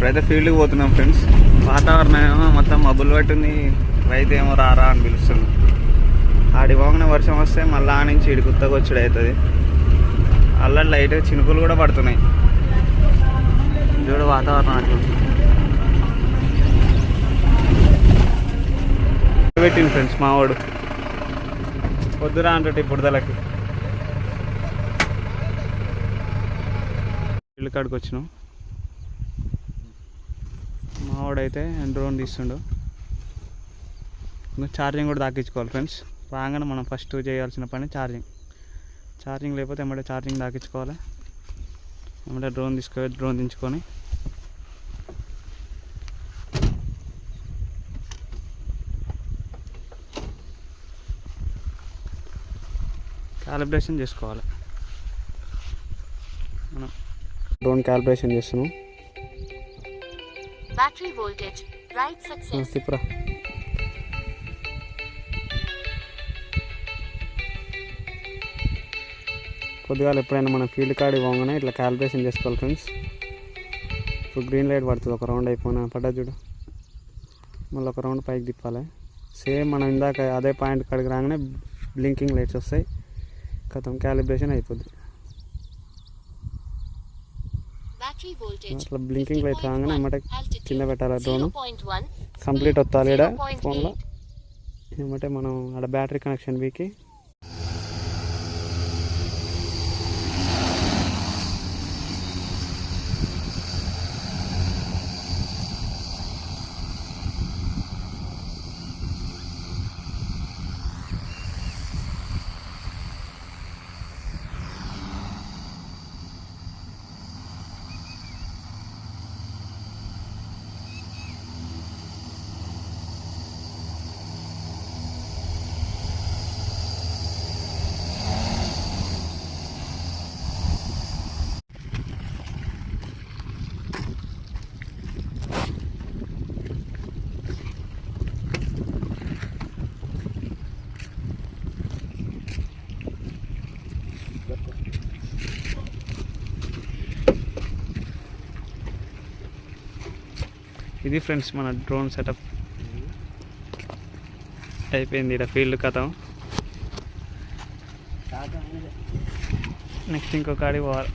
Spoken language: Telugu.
ఇప్పుడైతే ఫీల్డ్కి పోతున్నాం ఫ్రెండ్స్. వాతావరణం ఏమో మొత్తం మబ్బులు పట్టింది రైతు ఏమో రారా అని పిలుస్తుంది ఆడి పోగానే వర్షం వస్తే మళ్ళీ ఆ నుంచి ఇడి కుత్తగా వచ్చుడు అవుతుంది. అల్ల లైట్ చినుకులు కూడా పడుతున్నాయి. చూడు వాతావరణం అట్లా పెట్టింది ఫ్రెండ్స్ మావాడు వద్దురా అంటుంటే ఇప్పుడు తలకి ఇల్లు కాడికి వచ్చినాం. మావాడైతే డ్రోన్ తీస్తుండు. ఇంకా ఛార్జింగ్ కూడా దాకించుకోవాలి ఫ్రెండ్స్. రాగానే మనం ఫస్ట్ చేయాల్సిన పని ఛార్జింగ్. ఛార్జింగ్ లేకపోతే ఏమంటే ఛార్జింగ్ దాకించుకోవాలి ఏమంటే డ్రోన్ తీసుకో డ్రోన్ దించుకొని. క్యాలిబ్రేషన్ చేసుకోవాలి. మనం డ్రోన్ క్యాలిబ్రేషన్ చేస్తున్నాం. Battery voltage. Right success. తిప్పురా కొద్దిగా ఎప్పుడైనా మనం ఫీల్డ్ కార్డ్ ఇవ్వగానే ఇట్లా క్యాలిబ్రేషన్ చేసుకోవాలి ఫ్రెండ్స్ ఇప్పుడు గ్రీన్ లైట్ పడుతుంది ఒక రౌండ్ అయిపోయినా పడ్డా చూడు. మళ్ళీ ఒక రౌండ్ పైకి తిప్పాలి. సేమ్ మనం ఇందాక అదే పాయింట్ కాడికి రాగానే బ్లింకింగ్ లైట్స్ వస్తాయి. కథం క్యాలిబ్రేషన్ అయిపోద్ది. అట్లా బ్లింకింగ్ లైట్ రాగానే Altitude. కింద పెట్టాలి డ్రోన్ 0.1. కంప్లీట్ వస్తాలి ఈడ 0.8. ఫోన్లో ఏమంటే మనం ఆడ బ్యాటరీ కనెక్షన్ వీకి ఇది ఫ్రెండ్స్ మన డ్రోన్ సెటప్. అయిపోయింది ఇక్కడ ఫీల్డ్ కథం. నెక్స్ట్ ఇంకొక పోవాలి.